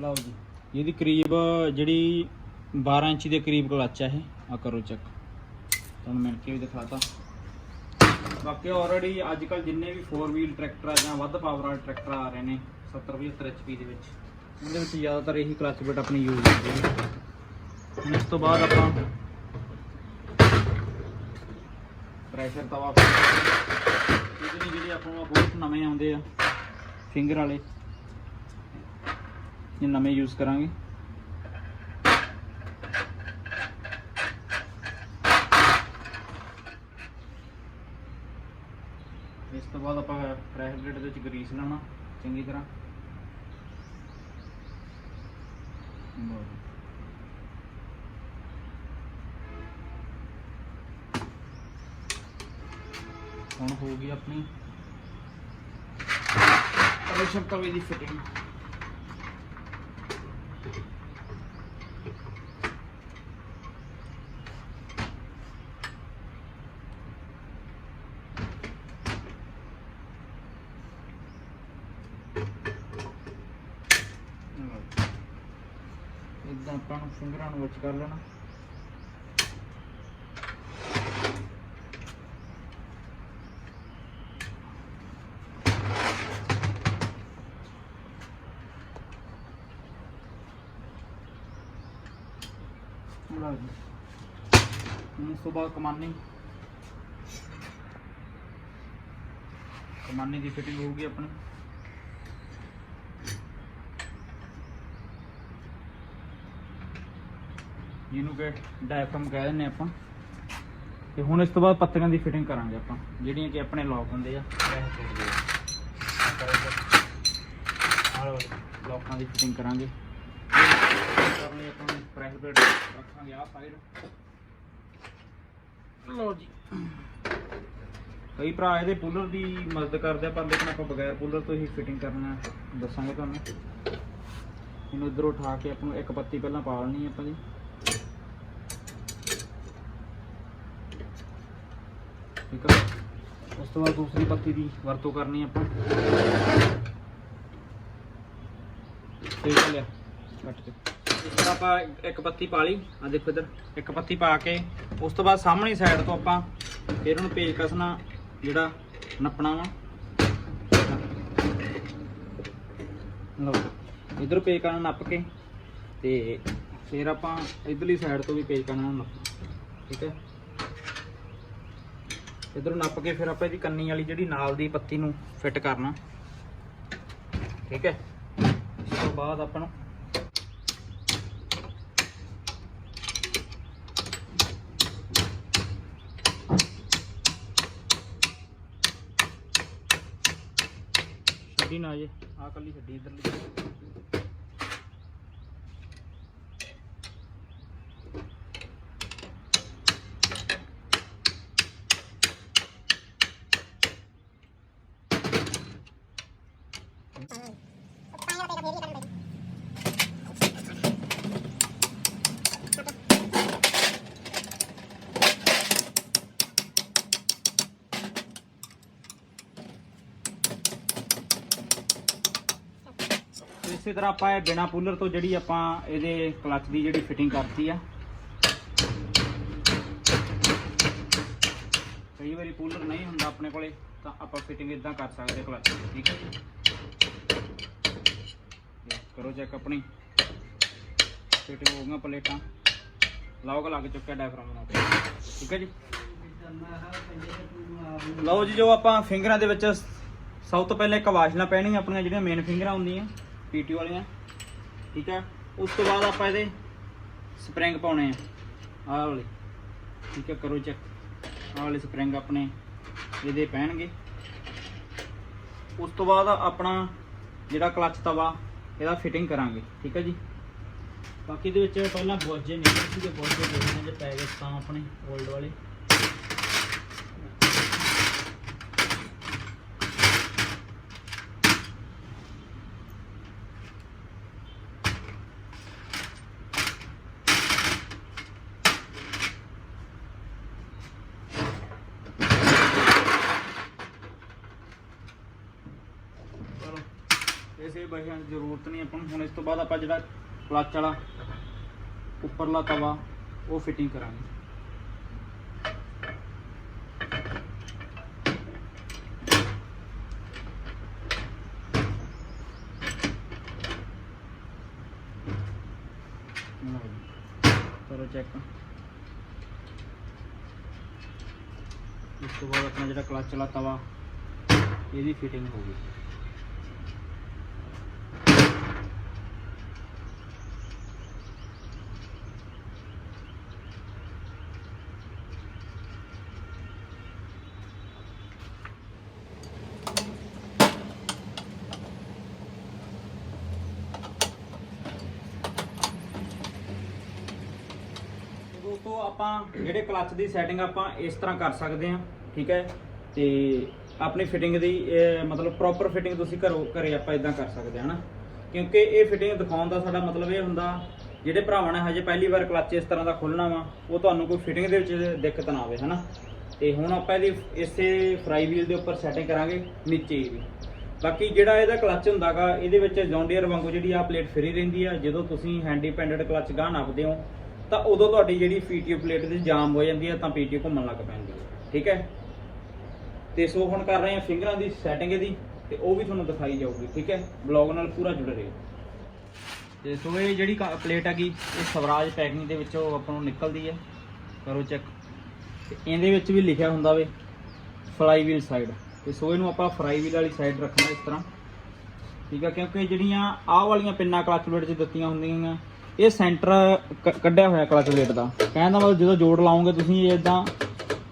ਲਓ ਜੀ। ਇਹਦੀ ਕਰੀਬ ਜਿਹੜੀ 12 ਇੰਚ ਦੇ ਕਰੀਬ ਕਲਚ ਆ ਇਹ। ਆ ਕਰੋ ਚੈੱਕ ਤੁਹਾਨੂੰ ਮਿਲ ਕੇ ਵੀ ਦਿਖਾਤਾ। ਬਾਕੀ ਆਲਰੇਡੀ ਅੱਜ ਕੱਲ ਜਿੰਨੇ ਵੀ 4 ਵੀਲ ਟਰੈਕਟਰ ਆ ਜਾਂ ਵੱਧ ਪਾਵਰ ਵਾਲੇ ਟਰੈਕਟਰ ਆ ਰਹੇ ਨੇ 70 75 HP ਦੇ ਵਿੱਚ, ਉਹਦੇ ਵਿੱਚ ਜ਼ਿਆਦਾਤਰ ਇਹੀ ਕਲੱਚ ਬਿਟ ਆਪਣੀ ਯੂਜ਼ ਹੁੰਦੀ ਹੈ। ਹੁਣ ਇਸ ਤੋਂ ਬਾਅਦ ਆਪਾਂ ਪ੍ਰੈਸ਼ਰ ਤਵਾ ਇਹਦੇ ਲਈ ਜਿਹੜੇ ਆਪਾਂ ਬਹੁਤ ਨਵੇਂ ਆਉਂਦੇ ਆ ਫਿੰਗਰ ਵਾਲੇ। ਇਹ ਨਵੇਂ ਯੂਜ਼ ਕਰਾਂਗੇ। ਇਸ ਤੋਂ ਬਾਅਦ ਆਪਾਂ ਪ੍ਰੈਸ਼ਰ ਪਲੇਟ ਦੇ ਵਿੱਚ ਗਰੀਸ ਲਾਉਣਾ, ਚੰਗੀ ਤਰ੍ਹਾਂ। ਹੁਣ ਹੋ ਗਈ ਆਪਣੀ। ਪ੍ਰੈਸ਼ਰ ਤਵੇ ਦੀ ਫਿਟਿੰਗ ਇਦਾਂ ਆਪਾਂ ਨੂੰ ਫਿੰਗਰਾਂ ਨੂੰ ਵਿੱਚ ਕਰ ਲੈਣਾ ਲਓ ਜੀ ਹੁਣ ਇਸ ਤੋਂ ਬਾਅਦ ਕਮਾਨੀ ਕਮਾਨੀ ਦੀ ਫਿਟਿੰਗ ਹੋਊਗੀ ਆਪਣੀ ਜਿਹਨੂੰ ਕਿ ਡਾਇਫਰਮ ਕਹਿ ਦਿੰਦੇ ਆਪਾਂ। ਤੇ ਹੁਣ ਇਸ ਤੋਂ ਬਾਅਦ ਪੱਤੀਆਂ ਦੀ ਫਿਟਿੰਗ ਕਰਾਂਗੇ ਆਪਾਂ ਜਿਹੜੀਆਂ ਕਿ ਆਪਣੇ ਲੌਕ ਹੁੰਦੇ ਆ। ਲੌਕਾਂ ਦੀ ਫਿਟਿੰਗ ਕਰਾਂਗੇ। ਕਰਨ ਲਈ ਆਪਾਂ ਪ੍ਰੈਸ ਪਲੇਟ ਰੱਖਾਂਗੇ ਆਹ ਸਾਈਡ ਲਓ ਜੀ। ਕਈ ਭਰਾ ਇਹਦੇ ਪੂਲਰ ਦੀ ਮਦਦ ਕਰਦੇ ਆ ਪਰ ਲੇਕਿਨ ਆਪਾਂ ਬਗੈਰ ਪੂਲਰ ਤੋਂ ਹੀ ਫਿਟਿੰਗ ਕਰਨਾ ਦੱਸਾਂਗੇ ਤੁਹਾਨੂੰ। ਇਹਨੂੰ ਇਧਰੋਂ ਉਠਾ ਕੇ ਆਪਾਂ ਨੂੰ ਇੱਕ ਪੱਤੀ ਪਹਿਲਾਂ ਪਾ ਲੈਣੀ ਆਪਾਂ ਜੀ। ਠੀਕ ਆ। ਉਸ ਤੋਂ ਬਾਅਦ ਦੂਸਰੀ ਪੱਤੀ ਦੀ ਵਰਤੋਂ ਕਰਨੀ ਆਪਾਂ। ਠੀਕ ਲਿਆ। ਕੱਟ ਕੇ। ਇਸ ਤਰ੍ਹਾਂ ਆਪਾਂ ਇੱਕ ਪੱਤੀ ਪਾ ਲਈ। ਆ ਦੇਖੋ ਇਧਰ। ਇੱਕ ਪੱਤੀ ਪਾ ਕੇ, ਉਸ ਤੋਂ ਬਾਅਦ ਸਾਹਮਣੀ ਸਾਈਡ ਤੋਂ ਆਪਾਂ ਫਿਰ ਉਹਨੂੰ ਪੇਜ ਕਸਣਾ ਜਿਹੜਾ ਨੱਪਣਾ ਵਾ। ਲਓ ਇਧਰ ਪੇਜ ਕਰਨਾ ਨੱਪ ਕੇ ਤੇ ਫਿਰ ਆਪਾਂ ਇਧਰਲੀ ਸਾਈਡ ਤੋਂ ਵੀ ਪੇਜ ਕਰਨਾ ਨੱਪ ਠੀਕ ਹੈ ਇਧਰੋਂ ਨੱਪ ਕੇ ਫਿਰ ਆਪਾਂ ਇਹਦੀ ਕੰਨੀ ਵਾਲੀ ਜਿਹੜੀ ਨਾਲ ਦੀ ਪੱਤੀ ਨੂੰ ਫਿੱਟ ਕਰਨਾ। ਠੀਕ ਹੈ? ਇਸ ਤੋਂ ਬਾਅਦ ਆਪਾਂ ਨੂੰ ਛੱਡੀ ਨਾ ਜੇ। ਆ ਕੱਲੀ ਛੱਡੀ ਇਧਰਲੀ। ਇਸੇ ਤਰ੍ਹਾਂ ਆਪਾਂ ਇਹ ਬਿਨਾ ਪੂਲਰ ਤੋਂ ਜਿਹੜੀ ਆਪਾਂ ਇਹਦੇ ਕਲੱਚ ਦੀ ਜਿਹੜੀ ਫਿਟਿੰਗ ਕਰਤੀ ਆ। ਕਈ ਵਾਰੀ ਪੂਲਰ ਨਹੀਂ ਹੁੰਦਾ ਆਪਣੇ ਕੋਲੇ, ਤਾਂ ਆਪਾਂ ਫਿਟਿੰਗ ਇਦਾਂ ਕਰ ਸਕਦੇ ਕਲੱਚ ਦੀ, ਠੀਕ ਹੈ ਕਰੋ ਚੈੱਕ ਆਪਣੀ। ਫਿਟਿੰਗ ਹੋ ਗਈਆਂ ਪਲੇਟਾਂ। ਲੌਕ ਲੱਗ ਚੁੱਕਿਆ ਡਾਇਫਰਮ ਨਾਲ। ਠੀਕ ਹੈ ਜੀ? ਲਓ ਜੀ, ਜੋ ਆਪਾਂ ਫਿੰਗਰਾਂ ਦੇ ਵਿੱਚ ਸਭ ਤੋਂ ਪਹਿਲਾਂ ਇੱਕ ਵਾਸ਼ਲਾਂ ਪੈਣੀਆਂ, ਆਪਣੀਆਂ ਜਿਹੜੀਆਂ ਮੇਨ ਫਿੰਗਰਾਂ ਹੁੰਦੀਆਂ। ਪੀਟੀ ਵਾਲੀਆਂ। ਠੀਕ ਹੈ ਉਸ ਤੋਂ ਬਾਅਦ ਆਪਾਂ ਇਹਦੇ ਸਪਰਿੰਗ ਪਾਉਣੇ ਆ। ਆਹ ਵਾਲੇ। ਠੀਕ ਹੈ ਕਰੋ ਚੈੱਕ ਆਹ ਵਾਲੇ ਸਪਰਿੰਗ ਆਪਣੇ ਇਹਦੇ ਪੈਣਗੇ। ਉਸ ਤੋਂ ਬਾਅਦ ਆਪਣਾ ਜਿਹੜਾ ਕਲਚ ਤਵਾ, ਇਹਦਾ ਫਿਟਿੰਗ ਕਰਾਂਗੇ। ਠੀਕ ਹੈ ਜੀ? ਬਾਕੀ ਦੇ ਵਿੱਚ ਪਹਿਲਾਂ ਬੋਝੇ ਨਹੀਂ ਸੀਗੇ ਬੋਜੇ ਦੇਖਣੇ ਜੇ ਪੈ ਗਏ ਤਾਂ ਆਪਣੇ 올ਡ ਵਾਲੇ ਚਲੋ ਇਸ ਕਿਸੇ ਬਹਿਣ ਦੀ ਜ਼ਰੂਰਤ ਨਹੀਂ ਆਪਾਂ ਨੂੰ। ਹੁਣ ਇਸ ਤੋਂ ਬਾਅਦ ਆਪਾਂ ਜਿਹੜਾ ਕਲਚ ਵਾਲਾ ਉੱਪਰਲਾ ਤਵਾ, ਉਹ ਫਿਟਿੰਗ ਕਰਾਂਗੇ। ਕਰੋ ਚੈੱਕ ਇਸ ਤੋਂ ਬਾਅਦ ਆਪਣਾ ਜਿਹੜਾ ਕਲਚ ਵਾਲਾ ਤਵਾ, ਇਹਦੀ ਫਿਟਿੰਗ ਹੋ ਗਈ। ਦੋਸਤੋ ਆਪਾਂ ਜਿਹੜੇ ਕਲੱਚ ਦੀ ਸੈਟਿੰਗ ਆਪਾਂ ਇਸ ਤਰ੍ਹਾਂ ਕਰ ਸਕਦੇ ਹਾਂ, ਠੀਕ ਹੈ? ਤੇ ਆਪਣੀ ਫਿਟਿੰਗ ਦੀ ਮਤਲਬ ਪ੍ਰੋਪਰ ਫਿਟਿੰਗ ਤੁਸੀਂ ਘਰੋਂ, ਘਰੇ ਆਪਾਂ ਇਦਾਂ ਕਰ ਸਕਦੇ ਹਾਂ ਨਾ ਕਿਉਂਕਿ ਇਹ ਫਿਟਿੰਗ ਦਿਖਾਉਣ ਦਾ ਸਾਡਾ ਮਤਲਬ ਇਹ ਹੁੰਦਾ, ਜਿਹੜੇ ਭਰਾਵਾਂ ਨੇ ਹਜੇ ਪਹਿਲੀ ਵਾਰ ਕਲੱਚ ਇਸ ਤਰ੍ਹਾਂ ਦਾ ਖੋਲਣਾ ਵਾ, ਉਹ ਤੁਹਾਨੂੰ ਕੋਈ ਫਿਟਿੰਗ ਦੇ ਵਿੱਚ ਦਿੱਕਤ ਨਾ ਆਵੇ, ਹਨਾ? ਤੇ ਹੁਣ ਆਪਾਂ ਇਹਦੀ ਇਸੇ ਫਰਾਈ ਵੀਲ ਦੇ ਉੱਪਰ ਸੈਟਿੰਗ ਕਰਾਂਗੇ, ਨੀਚੇ ਹੀ ਬਾਕੀ ਜਿਹੜਾ ਇਹਦਾ ਕਲੱਚ ਹੁੰਦਾਗਾ, ਇਹਦੇ ਵਿੱਚ ਜੌਂਡੀਅਰ ਵਾਂਗੂ ਜਿਹੜੀ ਆ ਪਲੇਟ ਫਰੀ ਰਹਿੰਦੀ ਆ, ਜਦੋਂ ਤੁਸੀਂ ਹੈਂਡ ਡਿਪੈਂਡੈਂਟ ਕਲੱਚ ਗਾਹ ਨੱਪਦੇ ਹੋ ਤਾਂ ਉਦੋਂ ਤੁਹਾਡੀ ਜਿਹੜੀ ਪੀਟੀਓ ਪਲੇਟ ਦੀ ਜਾਮ ਹੋ ਜਾਂਦੀ ਹੈ, ਤਾਂ ਪੀਟੀਓ ਘੁੰਮਣ ਲੱਗ ਪੈਂਦੀ ਹੈ। ਠੀਕ ਹੈ? ਤੇ ਸੋ ਹੁਣ ਕਰ ਰਹੇ ਹਾਂ ਫਿੰਗਰਾਂ ਦੀ ਸੈਟਿੰਗ ਇਹਦੀ, ਤੇ ਉਹ ਵੀ ਤੁਹਾਨੂੰ ਦਿਖਾਈ ਜਾਊਗੀ, ਠੀਕ ਹੈ? ਬਲੌਗ ਨਾਲ ਪੂਰਾ ਜੁੜੇ ਰਹੋ। ਤੇ ਸੋ ਇਹ ਜਿਹੜੀ ਪਲੇਟ ਹੈਗੀ, ਇਹ ਸਵਰਾਜ ਪੈਕਿੰਗ ਦੇ ਵਿੱਚੋਂ ਆਪਾਂ ਨੂੰ ਨਿਕਲਦੀ ਹੈ। ਕਰੋ ਚੈੱਕ। ਤੇ ਇਹਦੇ ਵਿੱਚ ਵੀ ਲਿਖਿਆ ਹੁੰਦਾ ਵੇ ਫਲਾਈ ਵੀਲ ਸਾਈਡ। ਤੇ ਸੋ ਇਹਨੂੰ ਆਪਾਂ ਫਰਾਈ ਵੀਲ ਵਾਲੀ ਸਾਈਡ ਰੱਖਣਾ ਇਸ ਤਰ੍ਹਾਂ। ਠੀਕ ਹੈ? ਕਿਉਂਕਿ ਜਿਹੜੀਆਂ ਆਹ ਵਾਲੀਆਂ ਪਿੰਨਾਂ ਕਲਚ ਪਲੇਟ 'ਚ ਦਿੱਤੀਆਂ ਹੁੰਦੀਆਂ ਇਹ ਸੈਂਟਰ ਕੱਢਿਆ ਹੋਇਆ ਕਲਚ ਪਲੇਟ ਦਾ। ਕਹਿਣ ਦਾ ਮਤਲਬ ਜਦੋਂ ਜੋੜ ਲਾਓਗੇ ਤੁਸੀਂ, ਇਹ ਇਦਾਂ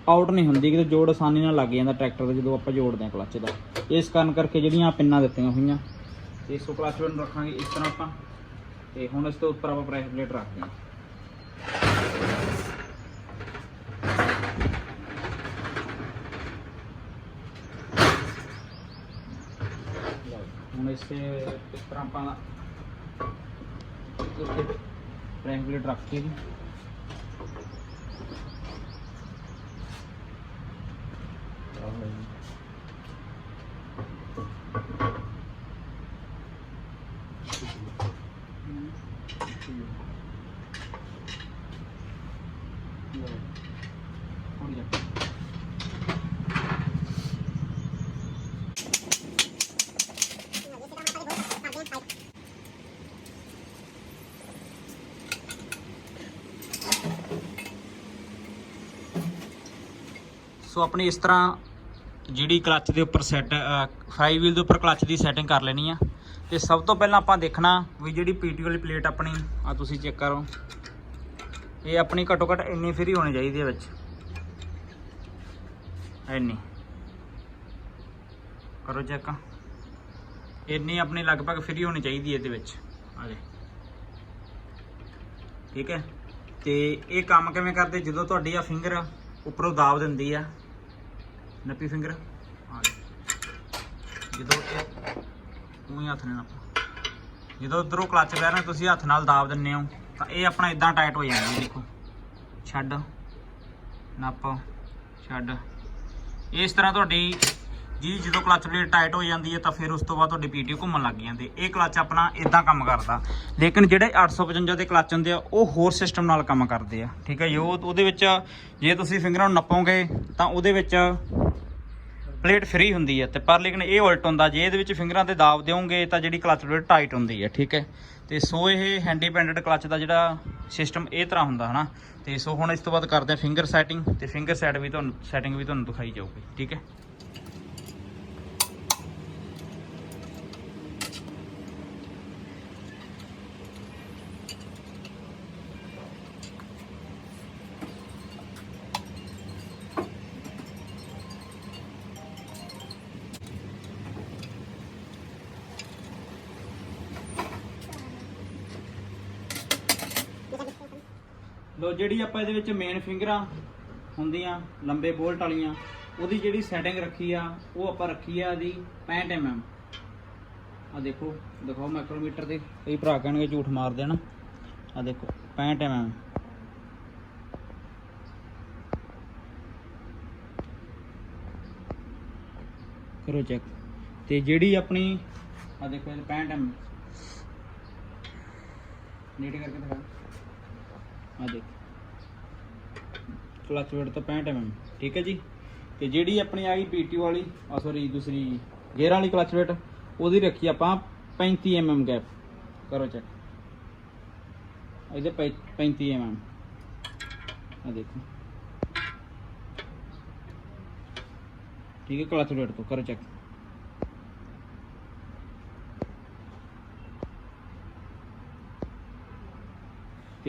ਆਊਟ ਨਹੀਂ ਹੁੰਦੀ, ਕਿਤੇ ਜੋੜ ਆਸਾਨੀ ਨਾਲ ਲੱਗ ਜਾਂਦਾ ਟਰੈਕਟਰ ਦੇ ਜਦੋਂ ਆਪਾਂ ਜੋੜਦੇ ਹਾਂ ਕਲਚ ਦਾ। ਇਸ ਕਾਰਨ ਕਰਕੇ ਜਿਹੜੀਆਂ ਪਿੰਨਾਂ ਦਿੱਤੀਆਂ ਹੋਈਆਂ। ਤੇ ਸੋ ਕਲਚ ਪਲੇਟ ਨੂੰ ਰੱਖਾਂਗੇ ਇਸ ਤਰ੍ਹਾਂ ਆਪਾਂ। ਤੇ ਹੁਣ ਇਸ ਤੋਂ ਉੱਪਰ ਆਪਾਂ ਪ੍ਰੈਸ ਪਲੇਟ ਰੱਖਦੇ ਹਾਂ। ਹੁਣ ਇਸੇ ਇਸ ਤਰ੍ਹਾਂ ਆਪਾਂ ਇੱਥੇ ਪ੍ਰੈਸ ਪਲੇਟ ਰੱਖ ਕੇ ਜੀ ਹੋਰ ਜਾ ਸੋ ਆਪਣੀ ਇਸ ਤਰ੍ਹਾਂ ਜਿਹੜੀ ਕਲੱਚ ਦੇ ਉੱਪਰ ਸੈਟ ਫਰਾਈ ਵੀਲ ਦੇ ਉੱਪਰ ਕਲੱਚ ਦੀ ਸੈਟਿੰਗ ਕਰ ਲੈਣੀ ਆ। ਤੇ ਸਭ ਤੋਂ ਪਹਿਲਾਂ ਆਪਾਂ ਦੇਖਣਾ ਵੀ ਜਿਹੜੀ ਪੀਟੀ ਵਾਲੀ ਪਲੇਟ ਆਪਣੀ ਆ ਤੁਸੀਂ ਚੈੱਕ ਕਰੋ। ਇਹ ਆਪਣੀ ਘੱਟੋ ਘੱਟ ਇੰਨੀ ਫਰੀ ਹੋਣੀ ਚਾਹੀਦੀ ਹੈ ਵਿੱਚ। ਇੰਨੀ। ਕਰੋ ਚੈੱਕ ਇੰਨੀ ਆਪਣੀ ਲਗਭਗ ਫਰੀ ਹੋਣੀ ਚਾਹੀਦੀ ਹੈ ਇਹਦੇ ਵਿੱਚ। ਆ ਜੇ ਠੀਕ ਹੈ? ਤੇ ਇਹ ਕੰਮ ਕਿਵੇਂ ਕਰਦੇ? ਜਦੋਂ ਤੁਹਾਡੀ ਆ ਫਿੰਗਰ ਉੱਪਰੋਂ ਦਾਬ ਦਿੰਦੀ ਆ ਨੱਪੀ ਫਿੰਗਰ। ਆ ਜਦੋਂ ਉਹੀ ਹੱਥ ਨਾਲ ਨੱਪ। ਜਦੋਂ ਉਧਰੋਂ ਕਲੱਚ ਪਿਆ ਨਾ ਤੁਸੀਂ ਹੱਥ ਨਾਲ ਦਾਬ ਦਿੰਨੇ ਹੋ, ਤਾਂ ਇਹ ਆਪਣਾ ਇਦਾਂ ਟਾਈਟ ਹੋ ਜਾਂਦਾ ਹੈ ਦੇਖੋ। ਛੱਡ। ਨੱਪ। ਛੱਡ। ਇਸ ਤਰ੍ਹਾਂ ਤੁਹਾਡੀ ਜੀ ਜਦੋਂ ਕਲੱਚ ਪਲੇਟ ਟਾਈਟ ਹੋ ਜਾਂਦੀ ਹੈ, ਤਾਂ ਫਿਰ ਉਸ ਤੋਂ ਬਾਅਦ ਤੁਹਾਡੀ ਪੀਟੀ ਘੁੰਮਣ ਲੱਗ ਜਾਂਦੀ ਇਹ ਕਲੱਚ ਆਪਣਾ ਇਦਾਂ ਕੰਮ ਕਰਦਾ। ਲੇਕਿਨ ਜਿਹੜੇ 855 ਦੇ ਕਲੱਚ ਹੁੰਦੇ ਆ, ਉਹ ਹੋਰ ਸਿਸਟਮ ਨਾਲ ਕੰਮ ਕਰਦੇ ਆ। ਠੀਕ ਹੈ ਜੀ ਉਹਦੇ ਵਿੱਚ ਜੇ ਤੁਸੀਂ ਫਿੰਗਰਾਂ ਨੂੰ ਨੱਪੋਗੇ, ਤਾਂ ਉਹਦੇ ਵਿੱਚ ਪਲੇਟ ਫ੍ਰੀ ਹੁੰਦੀ ਹੈ ਤੇ ਪਰ ਲੇਕਿਨ ਇਹ ਉਲਟ ਹੁੰਦਾ, ਜੇ ਇਹਦੇ ਵਿੱਚ ਫਿੰਗਰਾਂ ਤੇ ਦਾਬ ਦਿਓਗੇ ਤਾਂ ਜਿਹੜੀ ਕਲੱਚ ਪਲੇਟ ਟਾਈਟ ਹੁੰਦੀ ਹੈ, ਠੀਕ ਹੈ? ਤੇ ਸੋ ਇਹ ਹੈਂਡ ਡਿਪੈਂਡੈਂਟ ਕਲੱਚ ਦਾ ਜਿਹੜਾ ਸਿਸਟਮ ਇਹ ਤਰ੍ਹਾਂ ਹੁੰਦਾ, ਹਨਾ? ਤੇ ਸੋ ਹੁਣ ਇਸ ਤੋਂ ਬਾਅਦ ਕਰਦੇ ਆ ਫਿੰਗਰ ਸੈਟਿੰਗ ਤੇ ਫਿੰਗਰ ਸੈਟ ਵੀ ਤੁਹਾਨੂੰ, ਸੈਟਿੰਗ ਵੀ ਤੁਹਾਨੂੰ ਦਿਖਾਈ ਜਾਊਗੀ, ਠੀਕ ਹੈ? ਲੋ, ਜਿਹੜੀ ਆਪਾਂ ਇਹਦੇ ਵਿੱਚ ਮੇਨ ਫਿੰਗਰਾਂ ਹੁੰਦੀਆਂ, ਲੰਬੇ ਬੋਲਟ ਵਾਲੀਆਂ, ਉਹਦੀ ਜਿਹੜੀ ਸੈਟਿੰਗ ਰੱਖੀ ਆ, ਉਹ ਆਪਾਂ ਰੱਖੀ ਆ ਦੀ 65 mm ਆ ਦੇਖੋ, ਦਿਖਾਓ ਮਾਈਕਰੋਮੀਟਰ ਤੇ। ਕਈ ਭਰਾ ਕਹਿਣਗੇ ਝੂਠ ਮਾਰ ਦੇਣਾ। ਆ ਦੇਖੋ 65 mm ਕਰੋ ਚੈੱਕ ਤੇ ਜਿਹੜੀ ਆਪਣੀ ਆ ਦੇਖੋ ਇਹ 65 ਐਮ ਨੀਟ ਕਰਕੇ ਦਿਖਾ। ਆ ਦੇਖ। ਕਲਚ ਵੇਟ ਤੋਂ 65 ਐਮ ਠੀਕ ਹੈ ਜੀ? ਤੇ ਜਿਹੜੀ ਆਪਣੀ ਆ ਗਈ ਪੀਟੀ ਵਾਲੀ ਆ ਸੌਰੀ ਦੂਸਰੀ ਗੇਅਰ ਵਾਲੀ ਕਲਚ ਵੇਟ ਉਹਦੀ ਰੱਖੀ ਆਪਾਂ 35 ਐਮ ਗੈਪ ਕਰੋ ਚੈੱਕ ਇਹਦੇ ਪੈ- 35 ਐਮ ਆ ਦੇਖੋ। ਠੀਕ ਹੈ ਕਲਚ ਵੇਟ ਤੋਂ, ਕਰੋ ਚੈੱਕ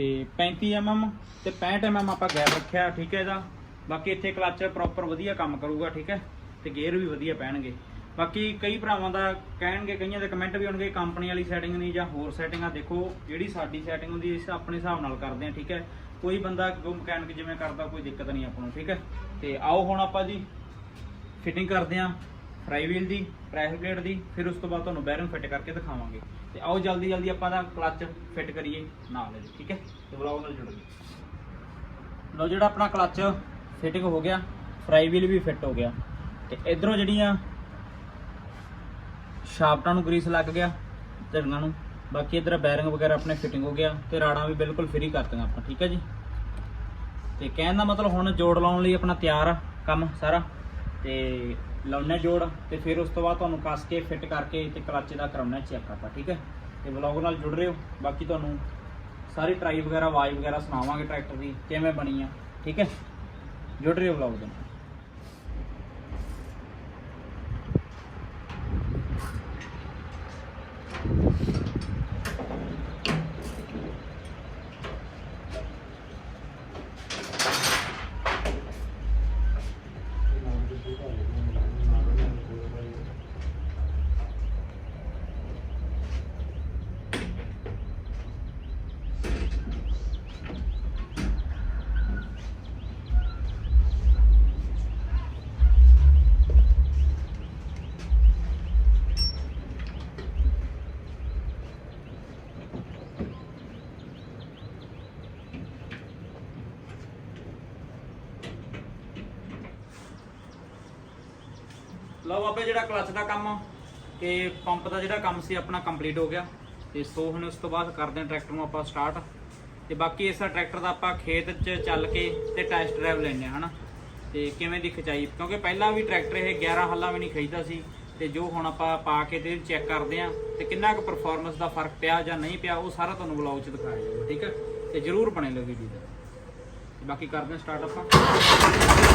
ਤੇ 35 mm ਤੇ 65 mm ਆਪਾਂ ਗੈਪ ਰੱਖਿਆ, ਠੀਕ ਹੈ ਇਹਦਾ। ਬਾਕੀ ਇੱਥੇ ਕਲਚ ਪ੍ਰੋਪਰ ਵਧੀਆ ਕੰਮ ਕਰੂਗਾ, ਠੀਕ ਹੈ। ਤੇ ਗੇਅਰ ਵੀ ਵਧੀਆ ਪੈਣਗੇ ਬਾਕੀ ਕਈ ਭਰਾਵਾਂ ਦਾ ਕਹਿਣਗੇ, ਕਈਆਂ ਦੇ ਕਮੈਂਟ ਵੀ ਹੋਣਗੇ ਕੰਪਨੀ ਵਾਲੀ ਸੈਟਿੰਗ ਨਹੀਂ ਜਾਂ ਹੋਰ ਸੈਟਿੰਗ ਆ। ਦੇਖੋ, ਜਿਹੜੀ ਸਾਡੀ ਸੈਟਿੰਗ ਹੁੰਦੀ, ਇਸ ਆਪਣੇ ਹਿਸਾਬ ਨਾਲ ਕਰਦੇ ਆ, ਠੀਕ ਹੈ। ਕੋਈ ਬੰਦਾ ਕੋਈ ਮਕੈਨਿਕ ਜਿਵੇਂ ਕਰਦਾ, ਕੋਈ ਦਿੱਕਤ ਨਹੀਂ ਆਪਾਂ ਨੂੰ, ਠੀਕ ਹੈ। ਤੇ ਆਓ ਹੁਣ ਆਪਾਂ ਜੀ ਫਿਟਿੰਗ ਕਰਦੇ ਆ। ਫਰਾਈ ਵੀਲ ਦੀ ਪ੍ਰੈਸ ਪਲੇਟ ਦੀ, ਫਿਰ ਉਸ ਤੋਂ ਬਾਅਦ ਤੁਹਾਨੂੰ ਬੈਰਿੰਗ ਫਿੱਟ ਕਰਕੇ ਦਿਖਾਵਾਂਗੇ। ਤੇ ਆਓ ਜਲਦੀ ਜਲਦੀ ਆਪਾਂ ਦਾ ਕਲੱਚ ਫਿੱਟ ਕਰੀਏ ਨਾਲ ਇਹਦੇ, ਠੀਕ ਹੈ? ਤੇ ਬੁਲਾਓ ਨਾਲ ਜੁੜ ਗਏ ਲਓ ਜਿਹੜਾ ਆਪਣਾ ਕਲੱਚ ਫਿਟਿੰਗ ਹੋ ਗਿਆ, ਫਰਾਈ ਵੀਲ ਵੀ ਫਿੱਟ ਹੋ ਗਿਆ। ਤੇ ਇਧਰੋਂ ਜਿਹੜੀਆਂ ਸ਼ਾਫਟਾਂ ਨੂੰ ਗਰੀਸ ਲੱਗ ਗਿਆ, ਝੜੀਆਂ ਨੂੰ, ਬਾਕੀ ਇਧਰ ਬੈਰਿੰਗ ਵਗੈਰਾ ਆਪਣੇ ਫਿਟਿੰਗ ਹੋ ਗਿਆ ਤੇ ਰਾੜਾਂ ਵੀ ਬਿਲਕੁਲ ਫ੍ਰੀ ਕਰਤੀਆਂ ਆਪਾਂ, ਠੀਕ ਹੈ ਜੀ? ਤੇ ਕਹਿਣ ਦਾ ਮਤਲਬ ਹੁਣ ਜੋੜ ਲਾਉਣ ਲਈ ਆਪਣਾ ਤਿਆਰ ਆ ਕੰਮ ਸਾਰਾ, ਤੇ ਲਾਉਣੇ ਜੋੜ ਤੇ ਫਿਰ ਉਸ ਤੋਂ ਬਾਅਦ ਤੁਹਾਨੂੰ ਕੱਸ ਕੇ ਫਿੱਟ ਕਰਕੇ ਤੇ ਕਲੱਚ ਦਾ ਕਰਾਉਣਾ ਚੈੱਕ ਆਪਾਂ, ਠੀਕ ਹੈ? ਤੇ ਵਲੌਗ ਨਾਲ ਜੁੜ ਰਹੇ ਹੋ, ਬਾਕੀ ਤੁਹਾਨੂੰ ਸਾਰੀ ਟਰਾਈ ਵਗੈਰਾ ਆਵਾਜ਼ ਵਗੈਰਾ ਸੁਣਾਵਾਂਗੇ ਟਰੈਕਟਰ ਦੀ, ਕਿਵੇਂ ਬਣੀ ਆ, ਠੀਕ ਹੈ? ਜੁੜ ਰਹੇ ਹੋ ਵਲੌਗ ਦੇ ਨਾਲ। ਲਓ ਬਾਬੇ ਜਿਹੜਾ ਕਲੱਚ ਦਾ ਕੰਮ ਤੇ ਪੰਪ ਦਾ ਜਿਹੜਾ ਕੰਮ ਸੀ ਆਪਣਾ ਕੰਪਲੀਟ ਹੋ ਗਿਆ। ਤੇ ਸੋ ਹੁਣ ਉਸ ਤੋਂ ਬਾਅਦ ਕਰਦੇ ਹਾਂ ਟਰੈਕਟਰ ਨੂੰ ਆਪਾਂ ਸਟਾਰਟ ਤੇ ਬਾਕੀ ਇਸ ਟਰੈਕਟਰ ਦਾ ਆਪਾਂ ਖੇਤ 'ਚ ਚੱਲ ਕੇ ਤੇ ਟੈਸਟ ਡਰਾਈਵ ਲੈਣੇ ਹਨਾ। ਤੇ ਕਿਵੇਂ ਦੀ ਖਿਚਾਈ? ਕਿਉਂਕਿ ਪਹਿਲਾਂ ਵੀ ਟਰੈਕਟਰ ਇਹ 11 ਹੱਲਾ ਵੀ ਨਹੀਂ ਖਿੱਚਦਾ ਸੀ, ਤੇ ਜੋ ਹੁਣ ਆਪਾਂ ਪਾ ਕੇ ਤੇ ਚੈੱਕ ਕਰਦੇ ਆ ਤੇ ਕਿੰਨਾ ਕੁ ਪਰਫਾਰਮੈਂਸ ਦਾ ਫ਼ਰਕ ਪਿਆ ਜਾਂ ਨਹੀਂ ਪਿਆ, ਉਹ ਸਾਰਾ ਤੁਹਾਨੂੰ ਵਲੌਗ 'ਚ ਦਿਖਾਇਆ ਜਾਊਗਾ, ਠੀਕ ਹੈ? ਤੇ ਜਰੂਰ ਬਣੇ ਲਓ ਵੀਡੀਓ ਦਾ ਤੇ ਬਾਕੀ ਕਰਦੇ ਹਾਂ ਸਟਾਰਟ ਆਪਾਂ।